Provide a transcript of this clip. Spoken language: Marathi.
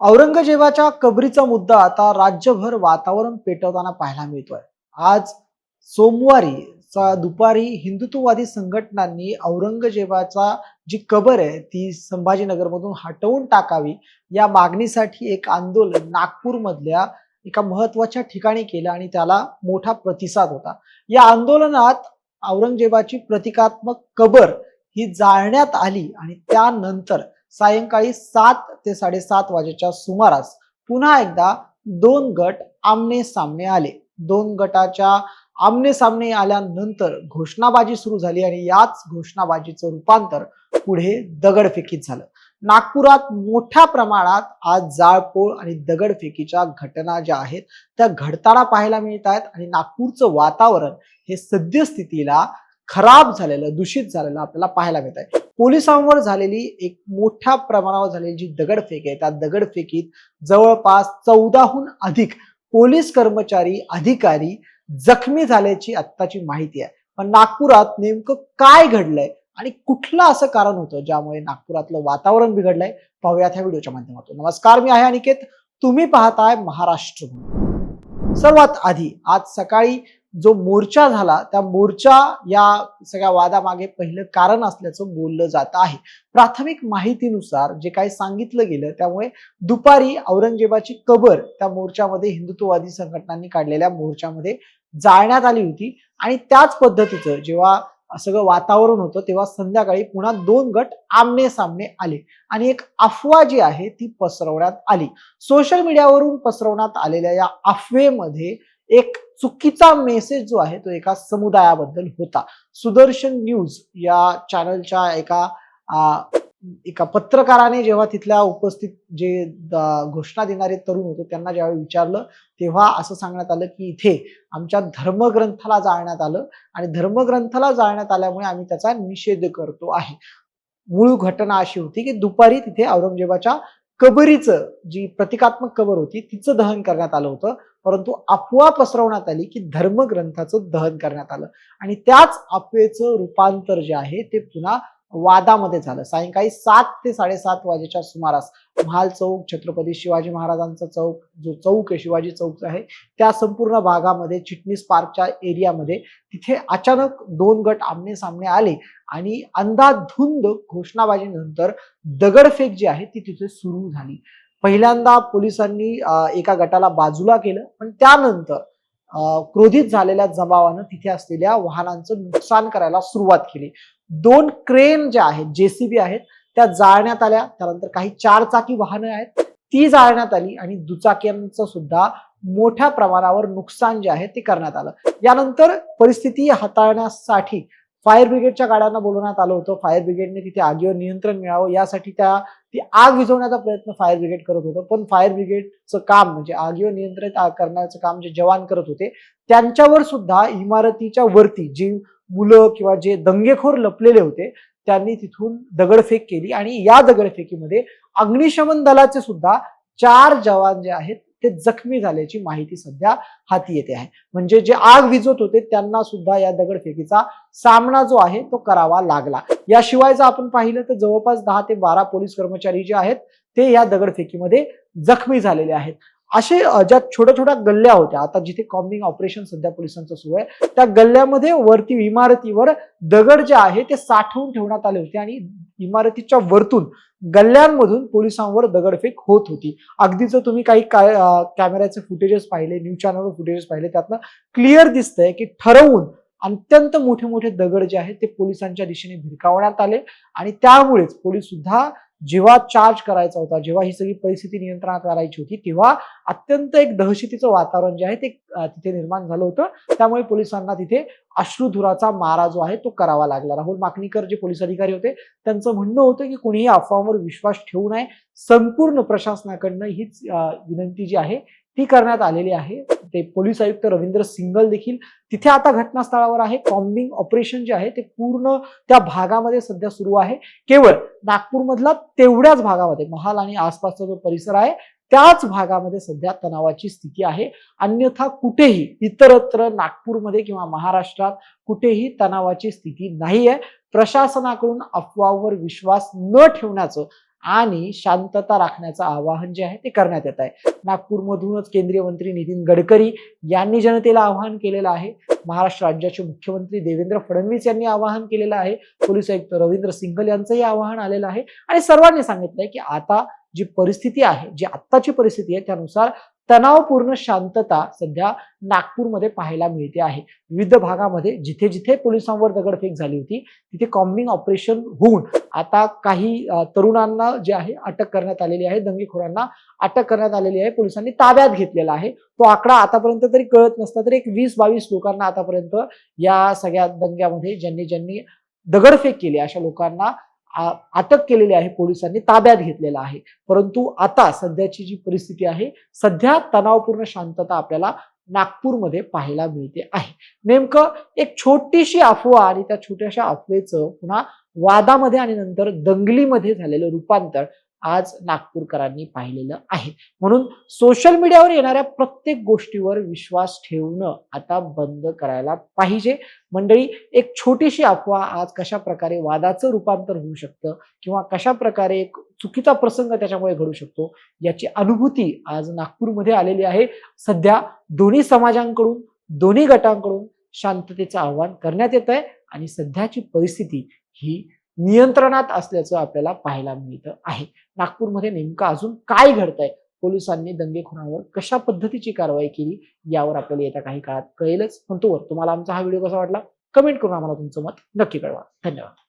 औरंगजेबाच्या कबरीचा मुद्दा आता राज्यभर वातावरण पेटवताना पाहायला मिळतोय. आज सोमवारी दुपारी हिंदुत्ववादी संघटनांनी औरंगजेबाचा जी कबर आहे ती संभाजीनगरमधून हटवून टाकावी या मागणीसाठी एक आंदोलन नागपूरमधल्या एका महत्त्वाच्या ठिकाणी केलं आणि त्याला मोठा प्रतिसाद होता. या आंदोलनात औरंगजेबाची प्रतिकात्मक कबर ही जाळण्यात आली आणि त्यानंतर सायंकाळी सात ते साडेसात वाजेच्या सुमारास पुन्हा एकदा दोन गट आमने सामने आले. दोन गटाच्या आमने सामने आल्यानंतर घोषणाबाजी सुरू झाली आणि याच घोषणाबाजीचं रूपांतर पुढे दगडफेकीत झालं. नागपुरात मोठ्या प्रमाणात आज जाळपोळ आणि दगडफेकीच्या घटना ज्या आहेत त्या घडताना पाहायला मिळत आहेत आणि नागपूरचं वातावरण हे सद्यस्थितीला खराब झालेलं दूषित झालेलं आपल्याला पाहायला मिळत आहे. पोलिसांवर झालेली एक मोठ्या प्रमाणावर झालेली जी दगडफेक आहे त्या दगडफेकीत जवळपास चौदाहून अधिक पोलीस कर्मचारी अधिकारी जखमी झाल्याची आत्ताची माहिती आहे. पण नागपुरात नेमकं काय घडलंय आणि कुठलं असं कारण होतं ज्यामुळे नागपुरातलं वातावरण बिघडलंय? पाहूयात ह्या व्हिडिओच्या माध्यमातून. नमस्कार मी आहे अनिकेत. तुम्ही पाहताय महाराष्ट्र. सर्वात आधी आज सकाळी जो मोर्चा झाला त्या मोर्चा या सगळ्या वादामागे पहिलं कारण असल्याचं बोललं जात आहे. प्राथमिक माहितीनुसार जे काही सांगितलं गेलं त्यामुळे दुपारी औरंगजेबाची कबर त्या मोर्चामध्ये हिंदुत्ववादी संघटनांनी काढलेल्या मोर्चामध्ये जाळण्यात आली होती. आणि त्याच पद्धतीचं जेव्हा सगळं वातावरण होतं तेव्हा संध्याकाळी पुन्हा दोन गट आमने सामने आले. आणि एक अफवा जी आहे ती पसरवण्यात आली. सोशल मीडियावरून पसरवण्यात आलेल्या या अफवेमध्ये एक चुकीचा मेसेज जो आहे तो एका समुदायाबद्दल होता. सुदर्शन न्यूज या चॅनलच्या एका एका पत्रकाराने जेव्हा तिथल्या उपस्थित जे घोषणा देणारे तरुण होते त्यांना ज्यावेळी विचारलं तेव्हा असं सांगण्यात आलं की इथे आमच्या धर्मग्रंथाला जाळण्यात आलं आणि धर्मग्रंथाला जाळण्यात आल्यामुळे आम्ही त्याचा निषेध करतो आहे. मूळ घटना अशी होती की दुपारी तिथे औरंगजेबाच्या कबरीचं जी प्रतिकात्मक कबर होती तिचं दहन करण्यात आलं होतं. परंतु अफवा पसरवण्यात आली की धर्मग्रंथाचं दहन करण्यात आलं. आणि त्याच अफवेचं रूपांतर जे आहे ते पुन्हा वादामध्ये झालं. सायंकाळी सात ते साडेसात वाजेच्या सुमारास महाल चौक छत्रपती शिवाजी महाराजांचा चौक जो चौक आहे शिवाजी चौक आहे त्या संपूर्ण भागामध्ये चिटणीस पार्कच्या एरियामध्ये तिथे अचानक दोन गट आमने सामने आले आणि अंदाधुंद घोषणाबाजीनंतर दगडफेक जी आहे ती तिथे सुरू झाली. पहिल्यांदा पोलिसांनी एका गटाला बाजूला केलं पण त्यानंतर अं, क्रोधित झालेल्या जमावानं तिथे असलेल्या वाहनांचं नुकसान करायला सुरुवात केली. दोन क्रेन ज्या आहेत जेसीबी आहेत त्या जाळण्यात आल्या. त्यानंतर काही चार चाकी वाहनं आहेत. ती जाळण्यात आली आणि दुचाक्यांचं सुद्धा मोठ्या प्रमाणावर नुकसान जे आहे ते करण्यात आलं. यानंतर परिस्थिती हाताळण्यासाठी फायर ब्रिगेडच्या गाड्यांना बोलवण्यात आलं होतं. फायर ब्रिगेडने तिथे आगीवर नियंत्रण मिळावं यासाठी त्या ती आग विझवण्याचा प्रयत्न फायर ब्रिगेड करत होतं. पण फायर ब्रिगेडचं काम म्हणजे आगीवर नियंत्रित करण्याचं काम जे जवान करत होते त्यांच्यावर सुद्धा इमारतीच्या वरती जी मुलं किंवा जे दंगेखोर लपलेले होते त्यांनी तिथून दगडफेक केली. आणि या दगडफेकीमध्ये अग्निशमन दलाचे सुद्धा चार जवान जे आहेत ते जखमी झाल्याची माहिती सध्या हाती येते आहे. म्हणजे जे आग विझत होते त्यांना सुद्धा या दगडफेकीचा सामना जो आहे तो करावा लागला. याशिवाय जर आपण पाहिलं तर जवळपास दहा ते बारा पोलीस कर्मचारी जे आहेत ते या दगडफेकीमध्ये जखमी झालेले आहेत. असे ज्या छोट्या छोट्या गल्ल्या होत्या आता जिथे कॉम्बिंग ऑपरेशन सध्या पोलिसांचं सुरू आहे त्या गल्ल्यामध्ये वरती इमारतीवर दगड जे आहे ते साठवून ठेवण्यात आले होते आणि इमारतीच्या वरतून गल्ल्यांमधून पोलिसांवर दगडफेक होत होती. अगदी जर तुम्ही काही काय कॅमेऱ्याचे फुटेजेस पाहिले न्यूज चॅनलवर फुटेजेस पाहिले त्यातनं क्लिअर दिसतंय की ठरवून अत्यंत मोठे मोठे दगड जे आहेत ते पोलिसांच्या दिशेने भिरकावण्यात आले आणि त्यामुळेच पोलीस सुद्धा जेव्हा चार्ज करायचा होता जेव्हा ही सगळी परिस्थिती नियंत्रणात करायची होती तेव्हा अत्यंत एक दहशतीचं वातावरण जे आहे ते तिथे निर्माण झालं होतं. त्यामुळे पोलिसांना तिथे अश्रुधुराचा मारा जो आहे तो करावा लागला. राहुल माकणीकर जे पोलीस अधिकारी होते त्यांचं म्हणणं होतं की कोणीही अफवांवर विश्वास ठेवू नये. संपूर्ण प्रशासनाकडनं हीच विनंती जी आहे ती करण्यात आलेली आहे. ते पोलीस आयुक्त रवींद्र सिंगल देखील तिथे आता घटनास्थळावर आहे. कॉम्बिंग ऑपरेशन जे आहे ते पूर्ण त्या भागामध्ये सध्या सुरू आहे. केवळ नागपूरमधला तेवढ्याच भागामध्ये महाल आणि आसपासचा जो परिसर आहे त्याच भागामध्ये सध्या तणावाची स्थिती आहे. अन्यथा कुठेही इतरत्र नागपूरमध्ये किंवा महाराष्ट्रात कुठेही तणावाची स्थिती नाही आहे प्रशासनाकडून अफवावर विश्वास न ठेवण्याचं आणि शांतता राखण्याचं आवाहन जे आहे ते करण्यात येत आहे. नागपूरमधूनच केंद्रीय मंत्री नितीन गडकरी यांनी जनतेला आवाहन केलेलं आहे. महाराष्ट्र राज्याचे मुख्यमंत्री देवेंद्र फडणवीस यांनी आवाहन केलेलं आहे. पोलीस आयुक्त रवींद्र सिंघल यांचंही आवाहन आलेलं आहे. आणि सर्वांनी सांगितलंय की आता जी परिस्थिती आहे जी आत्ताची परिस्थिती आहे त्यानुसार तणावपूर्ण शांतता सध्या नागपूरमध्ये पाहायला मिळते आहे. विविध भागामध्ये जिथे जिथे पोलिसांवर दगडफेक झाली होती तिथे कॉम्बिंग ऑपरेशन होऊन आता काही तरुणांना जे आहे अटक करण्यात आलेली आहे. दंगेखोरांना अटक करण्यात आलेली आहे. पोलिसांनी ताब्यात घेतलेला आहे. तो आकडा आतापर्यंत तरी कळत नसता. तरी एक वीस बावीस लोकांना आतापर्यंत या सगळ्या दंग्यामध्ये ज्यांनी ज्यांनी दगडफेक केली अशा लोकांना अटक केलेली आहे पोलिसांनी ताब्यात घेतलेला आहे. परंतु आता सध्याची जी परिस्थिती आहे सध्या तणावपूर्ण शांतता आपल्याला नागपूरमध्ये पाहायला मिळते आहे. नेमकं एक छोटीशी अफवा आणि त्या छोट्याशा अफवेचं पुन्हा वादामध्ये आणि नंतर दंगलीमध्ये झालेलं रूपांतर आज नागपूरकरांनी पाहिलेलं आहे. म्हणून सोशल मीडियावर येणाऱ्या प्रत्येक गोष्टीवर विश्वास ठेवणं आता बंद करायला पाहिजे. मंडळी एक छोटीशी अफवा आज कशा प्रकारे वादाचं रूपांतर होऊ शकतं किंवा कशा प्रकारे एक चुकीचा प्रसंग त्याच्यामुळे घडू शकतो याची अनुभूती आज नागपूरमध्ये आलेली आहे. सध्या दोन्ही समाजांकडून दोन्ही गटांकडून शांततेचं आव्हान करण्यात येत आहे आणि सध्याची परिस्थिती ही नियंत्रणात असल्याचं आपल्याला पाहायला मिळतं आहे. नागपूरमध्ये नेमकं अजून काय घडतंय? पोलिसांनी दंगेखोरांवर कशा पद्धतीची कारवाई केली? यावर आपल्याला येत्या काही काळात कळेलच. पण तोवर तुम्हाला आमचा हा व्हिडिओ कसा वाटला? कमेंट करून आम्हाला तुमचं मत नक्की कळवा. धन्यवाद.